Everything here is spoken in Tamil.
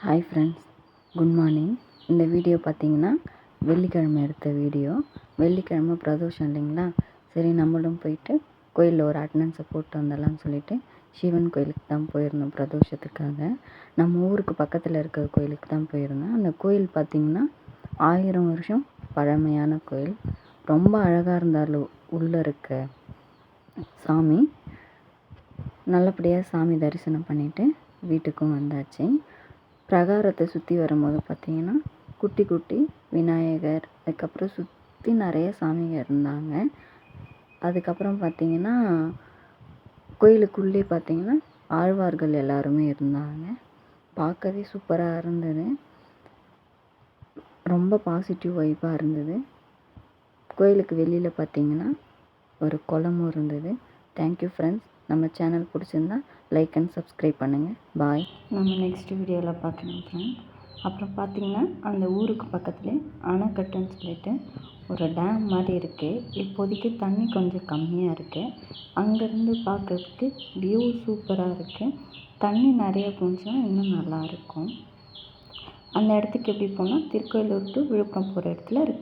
ஹாய் ஃப்ரெண்ட்ஸ் குட் மார்னிங் இந்த வீடியோ பார்த்தீங்கன்னா வெள்ளிக்கிழமை எடுத்த வீடியோ. வெள்ளிக்கிழமை பிரதோஷம் இல்லைங்களா? சரி நம்மளும் போயிட்டு கோயிலில் ஒரு அட்டண்டன்ஸை போட்டு வந்துடலாம்னு சொல்லிட்டு சிவன் கோயிலுக்கு தான் போயிருந்தோம் பிரதோஷத்துக்காக. நம்ம ஊருக்கு பக்கத்தில் இருக்கிற கோயிலுக்கு தான் போயிருந்தோம். அந்த கோயில் பார்த்திங்கன்னா ஆயிரம் வருஷம் பழமையான கோயில். ரொம்ப அழகாக இருந்தாலும் உள்ளே இருக்க சாமி. நல்லபடியாக சாமி தரிசனம் பண்ணிவிட்டு வீட்டுக்கும் வந்தாச்சு. பிரகாரத்தை சுற்றி வரும்போது பார்த்திங்கன்னா குட்டி குட்டி விநாயகர் அதுக்கப்புறம் சுற்றி நிறைய சாமிங்க இருந்தாங்க. அதுக்கப்புறம் பார்த்திங்கன்னா கோயிலுக்குள்ளே பார்த்திங்கன்னா ஆழ்வார்கள் எல்லாருமே இருந்தாங்க. பார்க்கவே சூப்பராக இருந்தது. ரொம்ப பாசிட்டிவ் வைப்பாக இருந்தது. கோயிலுக்கு வெளியில் பார்த்திங்கன்னா ஒரு குளமும் இருந்தது. தேங்க்யூ ஃப்ரெண்ட்ஸ் நம்ம சேனல் பிடிச்சிருந்தா லைக் அண்ட் சப்ஸ்கிரைப் பண்ணுங்கள் பாய் நம்ம நெக்ஸ்ட் வீடியோவில் பார்க்கணும் ஃப்ரெண்ட் அப்புறம் பார்த்திங்கன்னா அந்த ஊருக்கு பக்கத்தில் அணைக்கட்டுன்னு சொல்லிட்டு ஒரு டேம் மாதிரி இருக்குது இப்போதைக்கு தண்ணி கொஞ்சம் கம்மியாக இருக்குது அங்கேருந்து பார்க்குறதுக்கு வியூ சூப்பராக இருக்குது தண்ணி நிறைய போணுச்சுன்னா இன்னும் நல்லாயிருக்கும் அந்த இடத்துக்கு எப்படி போனால் திருக்கோயிலூர் டு விழுப்புரம் போகிற இடத்துல இருக்குது